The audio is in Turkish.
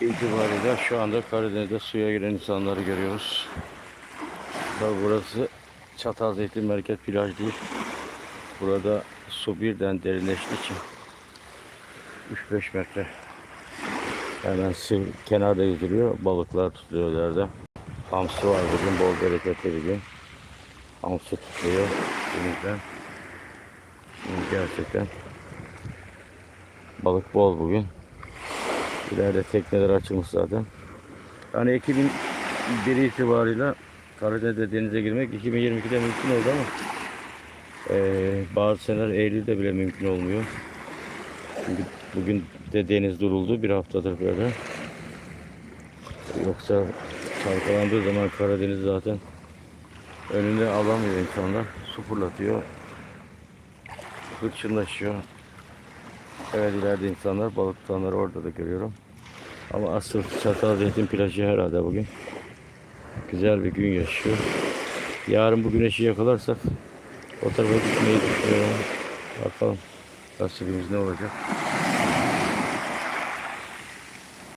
itibariyle şu anda Karadeniz'de suya giren insanları görüyoruz. Tabi burası Çatalzeytin Merkez Plaj değil. Burada su birden derinleştiği için 3-5 metre hemen sil, kenarda yüzülüyor. Balıklar tutuyor ileride. Hamsi var bugün bol bereketli bir gün. Hamsi tutuyor denizden. Şimdi gerçekten balık bol bugün. İleride tekneler açılmış zaten. Yani 2001 itibariyle Karadeniz'de denize girmek 2022'de mümkün oldu ama eee, bazı seneler Eylül'de bile mümkün olmuyor. Çünkü bugün de deniz duruldu bir haftadır böyle. Yoksa çalkalandığı zaman Karadeniz zaten önünde alamıyor insanlar. Su fırlatıyor. Hırçınlaşıyor. Evet ileride insanlar balık tutanları orada da görüyorum. Ama asıl Çatalzeytin plajı herhalde bugün. Güzel bir gün yaşıyor. Yarın bu güneşi yakalarsak o tarafa gitmeyi düşünüyorum. Bakalım nasibimiz ne olacak.